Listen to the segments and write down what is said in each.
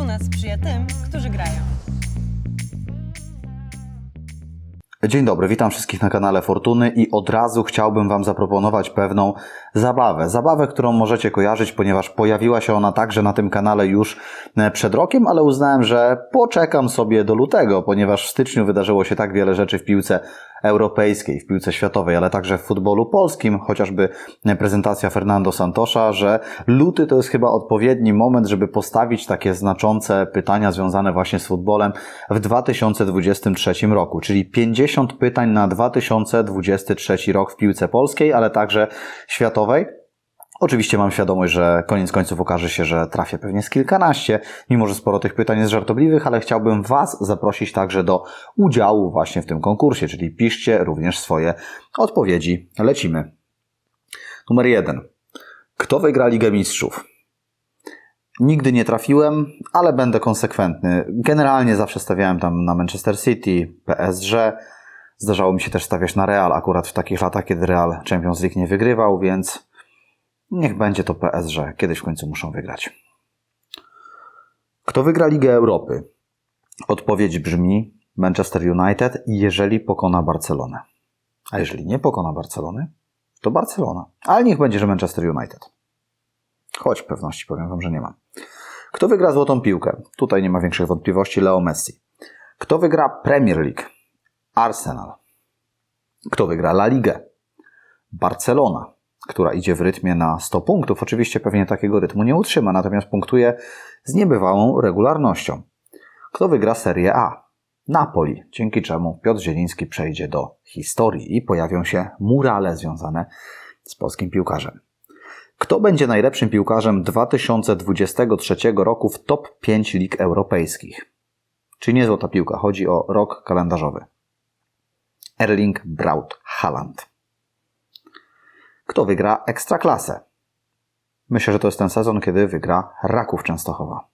Fortuna sprzyja tym, którzy grają. Dzień dobry, witam wszystkich na kanale Fortuny i od razu chciałbym Wam zaproponować pewną zabawę. Zabawę, którą możecie kojarzyć, ponieważ pojawiła się ona także na tym kanale już e, przed rokiem, ale uznałem, że poczekam sobie do lutego, ponieważ w styczniu wydarzyło się tak wiele rzeczy w piłce europejskiej, w piłce światowej, ale także w futbolu polskim, chociażby prezentacja Fernando Santosza, że luty to jest chyba odpowiedni moment, żeby postawić takie znaczące pytania związane właśnie z futbolem w 2023 roku, czyli 50 pytań na 2023 rok w piłce polskiej, ale także światowej. Oczywiście mam świadomość, że koniec końców okaże się, że trafię pewnie z kilkanaście, mimo że sporo tych pytań jest żartobliwych, ale chciałbym Was zaprosić także do udziału właśnie w tym konkursie, czyli piszcie również swoje odpowiedzi. Lecimy. Numer jeden. Kto wygra Ligę Mistrzów? Nigdy nie trafiłem, ale będę konsekwentny. Generalnie zawsze stawiałem tam na Manchester City, PSG. Zdarzało mi się też stawiać na Real, akurat w takich latach, kiedy Real Champions League nie wygrywał, więc Niech będzie to PSG. Kiedyś w końcu muszą wygrać. Kto wygra Ligę Europy? Odpowiedź brzmi Manchester United, jeżeli pokona Barcelonę. A jeżeli nie pokona Barcelony, to Barcelona. Ale niech będzie, że Manchester United. Choć pewności powiem Wam, że nie mam. Kto wygra złotą piłkę? Tutaj nie ma większych wątpliwości. Leo Messi. Kto wygra Premier League? Arsenal. Kto wygra La Ligę? Barcelona która idzie w rytmie na 100 punktów, oczywiście pewnie takiego rytmu nie utrzyma, natomiast punktuje z niebywałą regularnością. Kto wygra Serię A? Napoli, dzięki czemu Piotr Zieliński przejdzie do historii i pojawią się murale związane z polskim piłkarzem. Kto będzie najlepszym piłkarzem 2023 roku w top 5 lig europejskich? Czy nie złota piłka, chodzi o rok kalendarzowy. Erling Braut Haaland. Kto wygra Ekstraklasę? Myślę, że to jest ten sezon, kiedy wygra Raków Częstochowa.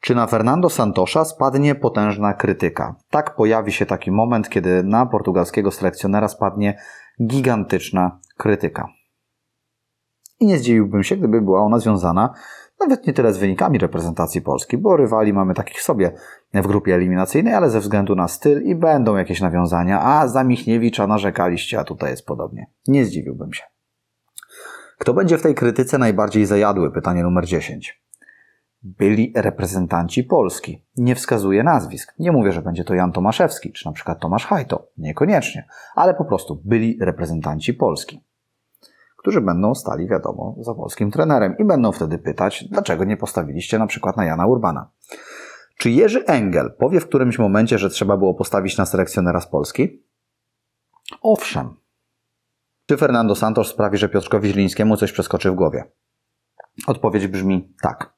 Czy na Fernando Santosza spadnie potężna krytyka? Tak pojawi się taki moment, kiedy na portugalskiego selekcjonera spadnie gigantyczna krytyka. I nie zdziwiłbym się, gdyby była ona związana nawet nie tyle z wynikami reprezentacji Polski, bo rywali mamy takich sobie w grupie eliminacyjnej, ale ze względu na styl i będą jakieś nawiązania, a za Michniewicza narzekaliście, a tutaj jest podobnie. Nie zdziwiłbym się. Kto będzie w tej krytyce najbardziej zajadły? Pytanie numer 10. Byli reprezentanci Polski. Nie wskazuje nazwisk. Nie mówię, że będzie to Jan Tomaszewski, czy na przykład Tomasz Hajto. Niekoniecznie. Ale po prostu byli reprezentanci Polski którzy będą stali, wiadomo, za polskim trenerem i będą wtedy pytać, dlaczego nie postawiliście na przykład na Jana Urbana. Czy Jerzy Engel powie w którymś momencie, że trzeba było postawić na selekcjonera z Polski? Owszem. Czy Fernando Santos sprawi, że Piotrkowi Zielińskiemu coś przeskoczy w głowie? Odpowiedź brzmi tak.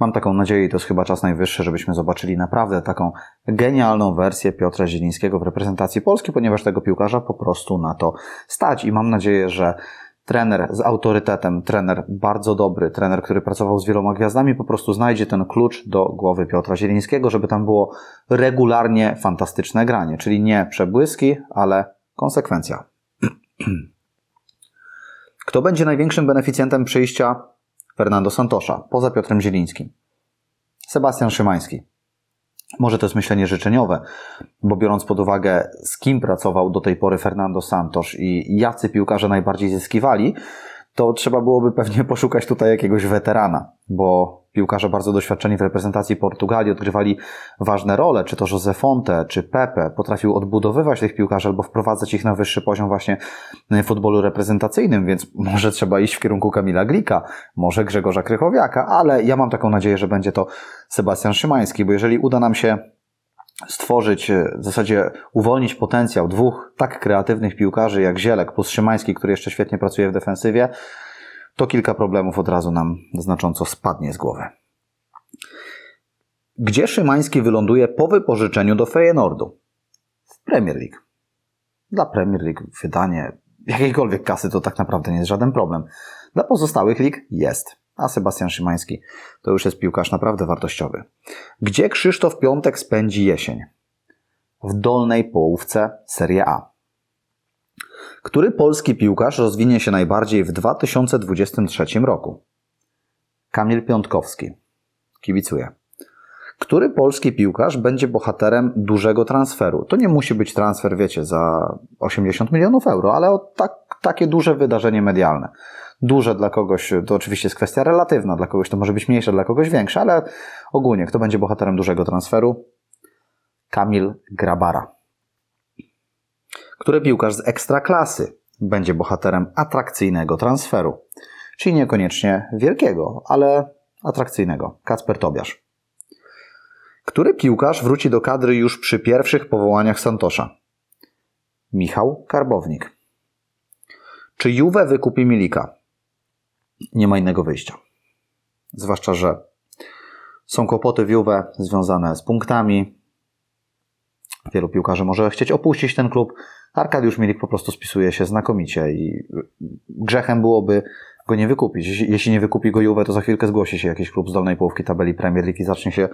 Mam taką nadzieję i to jest chyba czas najwyższy, żebyśmy zobaczyli naprawdę taką genialną wersję Piotra Zielińskiego w reprezentacji Polski, ponieważ tego piłkarza po prostu na to stać i mam nadzieję, że trener z autorytetem, trener bardzo dobry, trener, który pracował z wieloma gwiazdami, po prostu znajdzie ten klucz do głowy Piotra Zielińskiego, żeby tam było regularnie fantastyczne granie, czyli nie przebłyski, ale konsekwencja. Kto będzie największym beneficjentem przyjścia Fernando Santosza, poza Piotrem Zielińskim? Sebastian Szymański. Może to jest myślenie życzeniowe, bo biorąc pod uwagę, z kim pracował do tej pory Fernando Santos i jacy piłkarze najbardziej zyskiwali, to trzeba byłoby pewnie poszukać tutaj jakiegoś weterana, bo piłkarze bardzo doświadczeni w reprezentacji Portugalii odgrywali ważne role, czy to Jose Fonte, czy Pepe, potrafił odbudowywać tych piłkarzy albo wprowadzać ich na wyższy poziom właśnie w futbolu reprezentacyjnym, więc może trzeba iść w kierunku Kamila Glika, może Grzegorza Krychowiaka, ale ja mam taką nadzieję, że będzie to Sebastian Szymański, bo jeżeli uda nam się stworzyć, w zasadzie uwolnić potencjał dwóch tak kreatywnych piłkarzy jak Zielek plus Szymański, który jeszcze świetnie pracuje w defensywie, to kilka problemów od razu nam znacząco spadnie z głowy. Gdzie Szymański wyląduje po wypożyczeniu do Feyenoordu? W Premier League. Dla Premier League wydanie jakiejkolwiek kasy to tak naprawdę nie jest żaden problem. Dla pozostałych lig jest. A Sebastian Szymański to już jest piłkarz naprawdę wartościowy. Gdzie Krzysztof Piątek spędzi jesień? W dolnej połówce Serie A. Który polski piłkarz rozwinie się najbardziej w 2023 roku? Kamil Piątkowski. Kibicuję. Który polski piłkarz będzie bohaterem dużego transferu? To nie musi być transfer, wiecie, za 80 milionów euro, ale o tak, takie duże wydarzenie medialne. Duże dla kogoś, to oczywiście jest kwestia relatywna, dla kogoś to może być mniejsze, dla kogoś większe, ale ogólnie, kto będzie bohaterem dużego transferu? Kamil Grabara. Który piłkarz z ekstraklasy będzie bohaterem atrakcyjnego transferu? Czyli niekoniecznie wielkiego, ale atrakcyjnego. Kacper Tobiasz. Który piłkarz wróci do kadry już przy pierwszych powołaniach Santosza? Michał Karbownik. Czy Juve wykupi Milika? Nie ma innego wyjścia. Zwłaszcza, że są kłopoty w Juve związane z punktami. Wielu piłkarzy może chcieć opuścić ten klub. Arkadiusz Milik po prostu spisuje się znakomicie i grzechem byłoby go nie wykupić. Jeśli- nie wykupi go Juve, to za chwilkę zgłosi się jakiś klub z dolnej połówki tabeli Premier League i zacznie się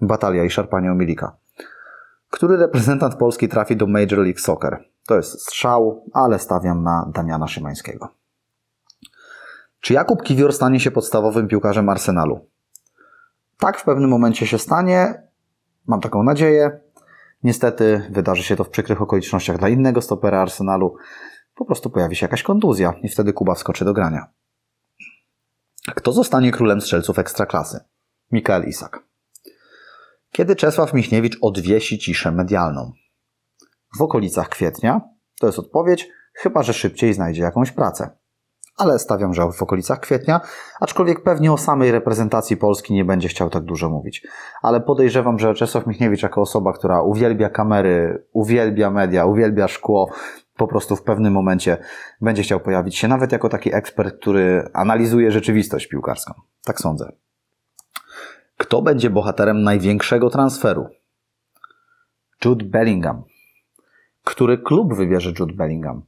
batalia i szarpanie o Milika. Który reprezentant Polski trafi do Major League Soccer? To jest strzał, ale stawiam na Damiana Szymańskiego. Czy Jakub Kiwior stanie się podstawowym piłkarzem Arsenalu? Tak, w pewnym momencie się stanie. Mam taką nadzieję. Niestety wydarzy się to w przykrych okolicznościach dla innego stopera Arsenalu. Po prostu pojawi się jakaś kontuzja i wtedy Kuba wskoczy do grania. Kto zostanie królem strzelców ekstraklasy? Mikael Isak. Kiedy Czesław Michniewicz odwiesi ciszę medialną? W okolicach kwietnia? To jest odpowiedź, chyba że szybciej znajdzie jakąś pracę. Ale stawiam, że w okolicach kwietnia, aczkolwiek pewnie o samej reprezentacji Polski nie będzie chciał tak dużo mówić. Ale podejrzewam, że Czesław Michniewicz jako osoba, która uwielbia kamery, uwielbia media, uwielbia szkło, po prostu w pewnym momencie będzie chciał pojawić się nawet jako taki ekspert, który analizuje rzeczywistość piłkarską. Tak sądzę. Kto będzie bohaterem największego transferu? Jude Bellingham. Który klub wybierze Jude Bellingham?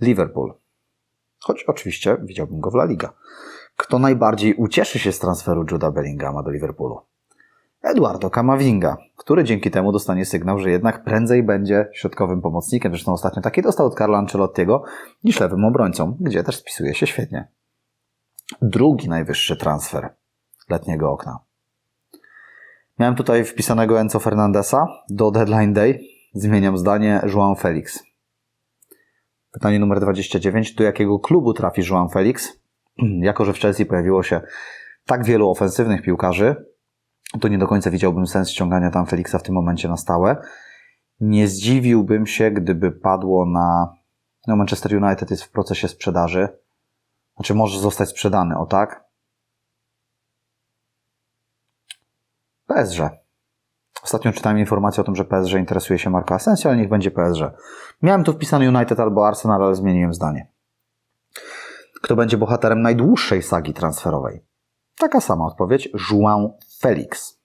Liverpool. Choć oczywiście widziałbym go w La Liga. Kto najbardziej ucieszy się z transferu Juda Bellinghama do Liverpoolu? Eduardo Camavinga, który dzięki temu dostanie sygnał, że jednak prędzej będzie środkowym pomocnikiem. Zresztą ostatnio taki dostał od Carlo Ancelottiego niż lewym obrońcą, gdzie też spisuje się świetnie. Drugi najwyższy transfer letniego okna. Miałem tutaj wpisanego Enzo Fernandesa do Deadline Day. Zmieniam zdanie. João Felix. Pytanie numer 29. Do jakiego klubu trafi João Felix? Jako, że w Chelsea pojawiło się tak wielu ofensywnych piłkarzy, to nie do końca widziałbym sens ściągania tam Felixa w tym momencie na stałe. Nie zdziwiłbym się, gdyby padło na. No, Manchester United jest w procesie sprzedaży. Znaczy, może zostać sprzedany, o tak? PSG. Ostatnio czytałem informację o tym, że PSG interesuje się Marco Asensio, ale niech będzie PSG. Miałem tu wpisany United albo Arsenal, ale zmieniłem zdanie. Kto będzie bohaterem najdłuższej sagi transferowej? Taka sama odpowiedź. João Felix.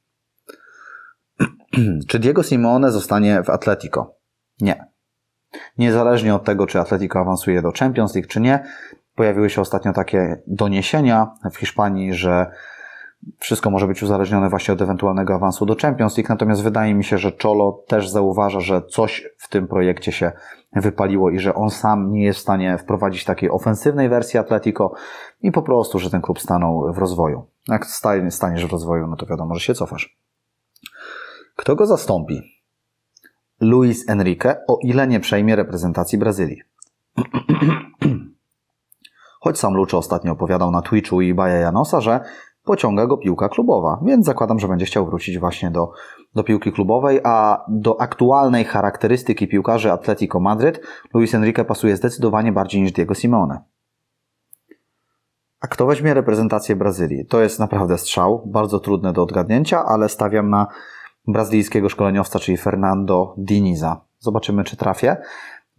czy Diego Simone zostanie w Atletico? Nie. Niezależnie od tego, czy Atletico awansuje do Champions League, czy nie, pojawiły się ostatnio takie doniesienia w Hiszpanii, że wszystko może być uzależnione właśnie od ewentualnego awansu do Champions League, natomiast wydaje mi się, że Cholo też zauważa, że coś w tym projekcie się wypaliło i że on sam nie jest w stanie wprowadzić takiej ofensywnej wersji Atletico i po prostu, że ten klub stanął w rozwoju. Jak staniesz w rozwoju, no to wiadomo, że się cofasz. Kto go zastąpi? Luis Enrique, o ile nie przejmie reprezentacji Brazylii. Choć sam Lucho ostatnio opowiadał na Twitchu i Baja Janosa, że pociąga go piłka klubowa, więc zakładam, że będzie chciał wrócić właśnie do, do piłki klubowej, a do aktualnej charakterystyki piłkarzy Atletico Madryt Luis Enrique pasuje zdecydowanie bardziej niż Diego Simone. A kto weźmie reprezentację Brazylii? To jest naprawdę strzał, bardzo trudne do odgadnięcia, ale stawiam na brazylijskiego szkoleniowca, czyli Fernando Diniza. Zobaczymy, czy trafię.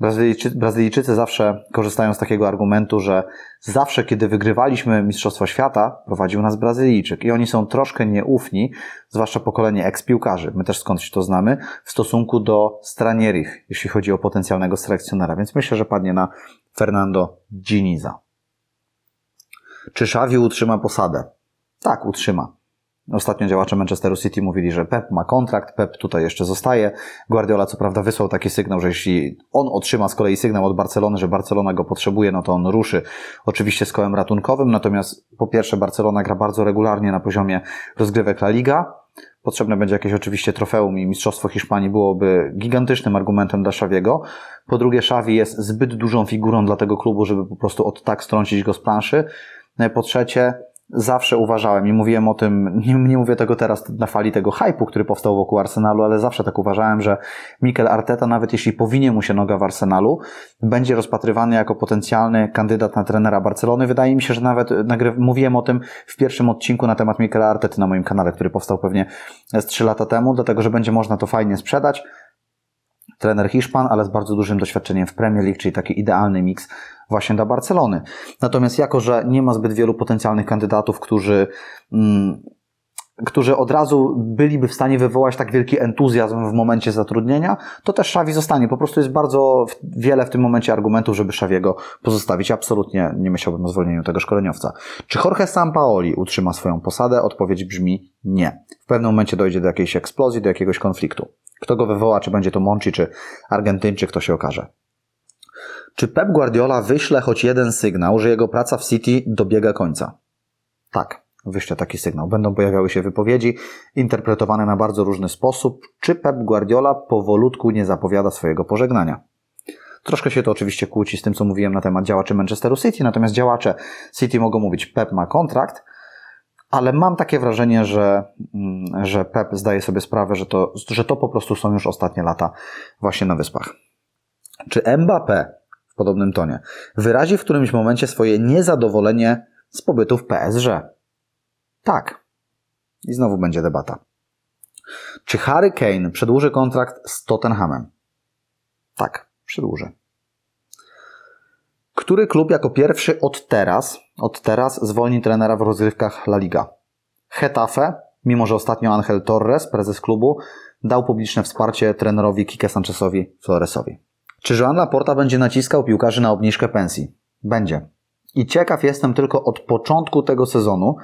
Brazylijczy, Brazylijczycy zawsze korzystają z takiego argumentu, że zawsze, kiedy wygrywaliśmy Mistrzostwo Świata, prowadził nas Brazylijczyk i oni są troszkę nieufni, zwłaszcza pokolenie ex-piłkarzy, my też skądś to znamy, w stosunku do Stranierich, jeśli chodzi o potencjalnego selekcjonera, więc myślę, że padnie na Fernando Diniza. Czy Xavi utrzyma posadę? Tak, utrzyma. Ostatnio działacze Manchesteru City mówili, że Pep ma kontrakt, Pep tutaj jeszcze zostaje. Guardiola co prawda wysłał taki sygnał, że jeśli on otrzyma z kolei sygnał od Barcelony, że Barcelona go potrzebuje, no to on ruszy oczywiście z kołem ratunkowym. Natomiast po pierwsze Barcelona gra bardzo regularnie na poziomie rozgrywek La Liga. Potrzebne będzie jakieś oczywiście trofeum i Mistrzostwo Hiszpanii byłoby gigantycznym argumentem dla Szawiego. Po drugie, Szawi jest zbyt dużą figurą dla tego klubu, żeby po prostu od tak strącić go z planszy. Po trzecie, zawsze uważałem i mówiłem o tym, nie, nie mówię tego teraz na fali tego hypu, który powstał wokół Arsenalu, ale zawsze tak uważałem, że Mikel Arteta, nawet jeśli powinie mu się noga w Arsenalu, będzie rozpatrywany jako potencjalny kandydat na trenera Barcelony. Wydaje mi się, że nawet nagry- mówiłem o tym w pierwszym odcinku na temat Mikela Artety na moim kanale, który powstał pewnie z 3 lata temu, dlatego, że będzie można to fajnie sprzedać trener Hiszpan, ale z bardzo dużym doświadczeniem w Premier League, czyli taki idealny miks właśnie dla Barcelony. Natomiast jako, że nie ma zbyt wielu potencjalnych kandydatów, którzy, mm, którzy od razu byliby w stanie wywołać tak wielki entuzjazm w momencie zatrudnienia, to też Szawi zostanie. Po prostu jest bardzo wiele w tym momencie argumentów, żeby Szawiego pozostawić. Absolutnie nie myślałbym o zwolnieniu tego szkoleniowca. Czy Jorge Sampaoli utrzyma swoją posadę? Odpowiedź brzmi nie. W pewnym momencie dojdzie do jakiejś eksplozji, do jakiegoś konfliktu. Kto go wywoła, czy będzie to Monchi, czy Argentyńczyk, to się okaże. Czy Pep Guardiola wyśle choć jeden sygnał, że jego praca w City dobiega końca? Tak, wyśle taki sygnał. Będą pojawiały się wypowiedzi interpretowane na bardzo różny sposób. Czy Pep Guardiola powolutku nie zapowiada swojego pożegnania? Troszkę się to oczywiście kłóci z tym, co mówiłem na temat działaczy Manchesteru City, natomiast działacze City mogą mówić, Pep ma kontrakt, ale mam takie wrażenie, że, mm, że Pep zdaje sobie sprawę, że to, że to po prostu są już ostatnie lata właśnie na Wyspach. Czy Mbappé w podobnym tonie wyrazi w którymś momencie swoje niezadowolenie z pobytu w PSG? Tak. I znowu będzie debata. Czy Harry Kane przedłuży kontrakt z Tottenhamem? Tak, przedłuży. Który klub jako pierwszy od teraz, od teraz zwolni trenera w rozgrywkach La Liga? Getafe, mimo że ostatnio Angel Torres, prezes klubu, dał publiczne wsparcie trenerowi Kike Sanchezowi Floresowi. Czy Joan Laporta będzie naciskał piłkarzy na obniżkę pensji? Będzie. I ciekaw jestem tylko od początku tego sezonu,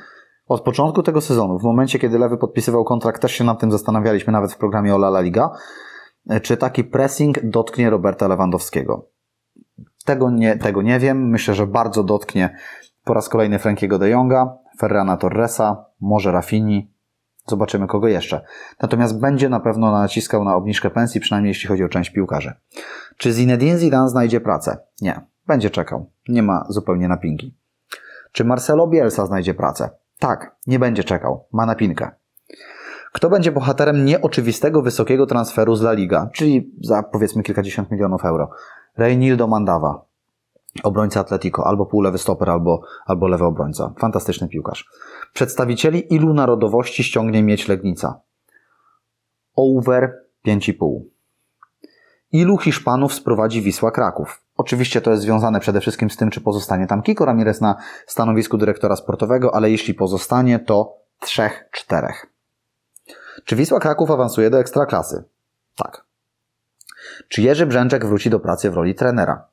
od początku tego sezonu, w momencie kiedy Lewy podpisywał kontrakt, też się nad tym zastanawialiśmy nawet w programie Ola La Liga, czy taki pressing dotknie Roberta Lewandowskiego. Tego nie, tego nie wiem. Myślę, że bardzo dotknie po raz kolejny Frankiego de Jonga, Ferrana Torresa, może Rafini. Zobaczymy kogo jeszcze. Natomiast będzie na pewno naciskał na obniżkę pensji, przynajmniej jeśli chodzi o część piłkarzy. Czy Zinedine Zidane znajdzie pracę? Nie. Będzie czekał. Nie ma zupełnie napinki. Czy Marcelo Bielsa znajdzie pracę? Tak. Nie będzie czekał. Ma napinkę. Kto będzie bohaterem nieoczywistego wysokiego transferu z La Liga, czyli za powiedzmy kilkadziesiąt milionów euro? Reinildo Mandawa, obrońca Atletico, albo półlewy stoper, albo, albo lewy obrońca. Fantastyczny piłkarz. Przedstawicieli ilu narodowości ściągnie mieć Legnica? Over 5,5. Ilu Hiszpanów sprowadzi Wisła Kraków? Oczywiście to jest związane przede wszystkim z tym, czy pozostanie tam Kiko Ramirez na stanowisku dyrektora sportowego, ale jeśli pozostanie, to trzech, czterech. Czy Wisła Kraków awansuje do ekstraklasy? Tak. Czy Jerzy Brzęczek wróci do pracy w roli trenera?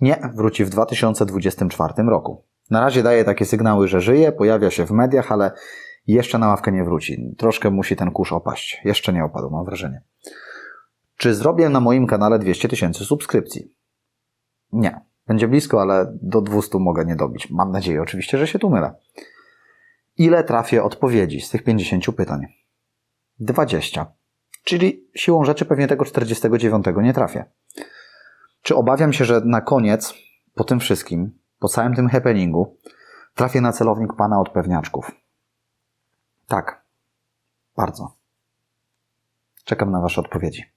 Nie, wróci w 2024 roku. Na razie daje takie sygnały, że żyje, pojawia się w mediach, ale jeszcze na ławkę nie wróci. Troszkę musi ten kurz opaść. Jeszcze nie opadł, mam wrażenie. Czy zrobię na moim kanale 200 tysięcy subskrypcji? Nie. Będzie blisko, ale do 200 mogę nie dobić. Mam nadzieję oczywiście, że się tu mylę. Ile trafię odpowiedzi z tych 50 pytań? 20. Czyli siłą rzeczy pewnie tego 49 nie trafię. Czy obawiam się, że na koniec, po tym wszystkim, po całym tym happeningu, trafię na celownik pana od pewniaczków? Tak. Bardzo. Czekam na Wasze odpowiedzi.